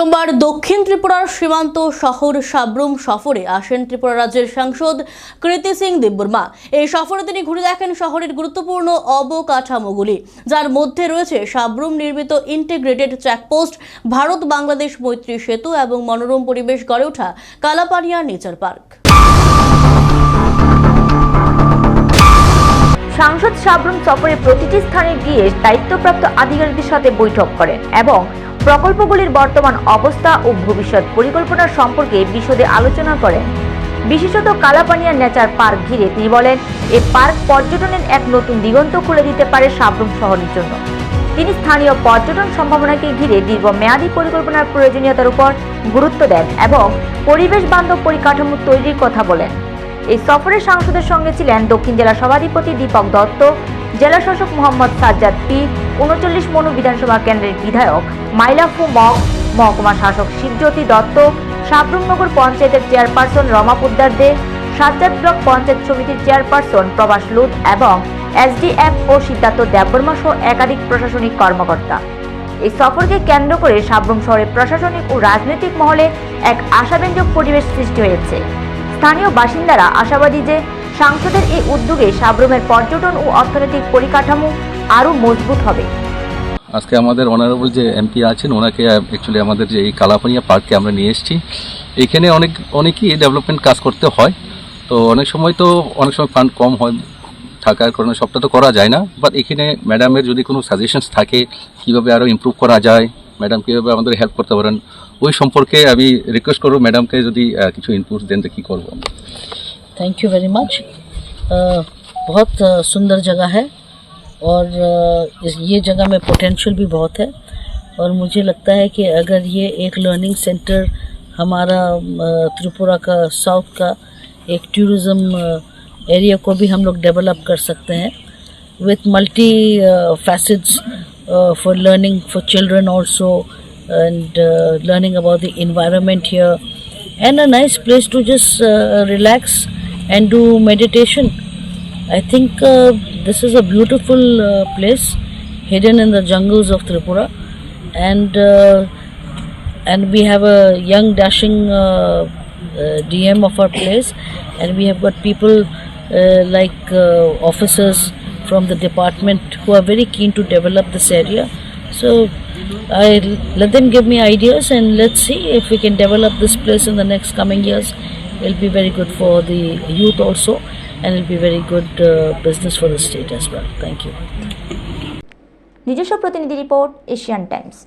সোমবার দক্ষিণ ত্রিপুরার সীমান্ত শহর সাব্রুম সফরে আসেন ত্রিপুরা রাজ্যের সাংসদ কৃতি সিং দেববর্মা। এই সফরে তিনি ঘুরে দেখেন শহরের গুরুত্বপূর্ণ অবকাঠামোগুলি, যার মধ্যে রয়েছে সাব্রুম নির্মিত ইন্টিগ্রেটেড চেকপোস্ট, ভারত বাংলাদেশ মৈত্রী সেতু এবং মনোরম পরিবেশ গড়ে ওঠা কালাপানিয়া নেচার পার্ক। সাংসদ সাবরুম সফরে প্রতিটি স্থানে গিয়ে দায়িত্বপ্রাপ্ত আধিকারিকদের সাথে বৈঠক করেন এবং প্রকল্পগুলির বর্তমান অবস্থা ও ভবিষ্যৎ পরিকল্পনা সম্পর্কে বিশদে আলোচনা করেন। বিশেষত কালাপানিয়া নেচার পার্ক ঘিরে তিনি বলেন এই পার্ক পর্যটনের এক নতুন দিগন্ত খুলে দিতে পারে সাবরুম শহরের জন্য। তিনি স্থানীয় পর্যটন সম্ভাবনাকে ঘিরে দীর্ঘমেয়াদী পরিকল্পনার প্রয়োজনীয়তার উপর গুরুত্ব দেন এবং পরিবেশ বান্ধব পরিকাঠামো তৈরির কথা বলেন। এই সফরে সাংসদের সঙ্গে ছিলেন দক্ষিণ জেলা সভাধিপতি দীপক দত্ত, জেলা শাসক মোহাম্মদ সাজ্জাদ পি উনচল্লিশ মনু বিধানসভা কেন্দ্রের বিধায়ক মাইলাফু মগ, মহকুমা শাসক শিবজ্যোতি দত্ত, সাবরুমনগর পঞ্চায়েতের চেয়ারপারসন রমা পোদ্দার দে, সাজ্জাদ ব্লক পঞ্চায়েত সমিতির চেয়ারপারসন প্রবাস লুদ এবং এসডিএফ ও সিদ্ধার্থ দেববর্মা সহ একাধিক প্রশাসনিক কর্মকর্তা। এই সফরকে কেন্দ্র করে সাবরুম শহরে প্রশাসনিক ও রাজনৈতিক মহলে এক আশাব্যঞ্জক পরিবেশ সৃষ্টি হয়েছে। স্থানীয় বাসিন্দারা আশাবাদী যে সাংসদের এই উদ্যোগে সাবরুমের পর্যটন ও অর্থনৈতিক পরিকাঠামো আরও মজবুত হবে আজকে আমাদের অনারেবল যে এমপি আছেন ওনাকে অ্যাকচুয়ালি আমাদের যে এই কালাপানিয়া পার্ককে আমরা নিয়ে এসেছি এখানে অনেক অনেকই ডেভেলপমেন্ট কাজ করতে হয় তো অনেক সময় তো অনেক সময় ফান্ড কম হয় থাকার কারণে সবটা তো করা যায় না বাট এখানে ম্যাডামের যদি কোনো সাজেশনস থাকে কীভাবে আরও ইমপ্রুভ করা যায় ম্যাডাম কীভাবে আমাদের হেল্প করতে পারেন ওই সম্পর্কে আমি রিকোয়েস্ট করবো ম্যাডামকে যদি আহ, কিছু ইনপুট দেন তো কী করবো আমরা थैंक यू वेरी मच बहुत अ, सुंदर जगह है और ये जगह में पोटेंशियल भी बहुत है। और मुझे लगता है कि अगर ये एक लर्निंग सेंटर हमारा त्रिपुरा का साउथ का एक टूरिज़्म एरिया को भी हम लोग डेवलप कर सकते हैं। With multi facets for learning for children also and learning about the environment here and a nice place to just relax and do meditation I think this is a beautiful uh, place hidden in the jungles of tripura and uh, and we have a young dashing uh, uh, dm of our place and we have got people uh, like uh, officers from the department who are very keen to develop this area. So I let them give me ideas and let's see if we can develop this place in the next coming years. It'll be very good for the youth also and it'll be very good uh, business for the state as well. Thank you. নিজস্ব প্রতিনিধি report Asian Times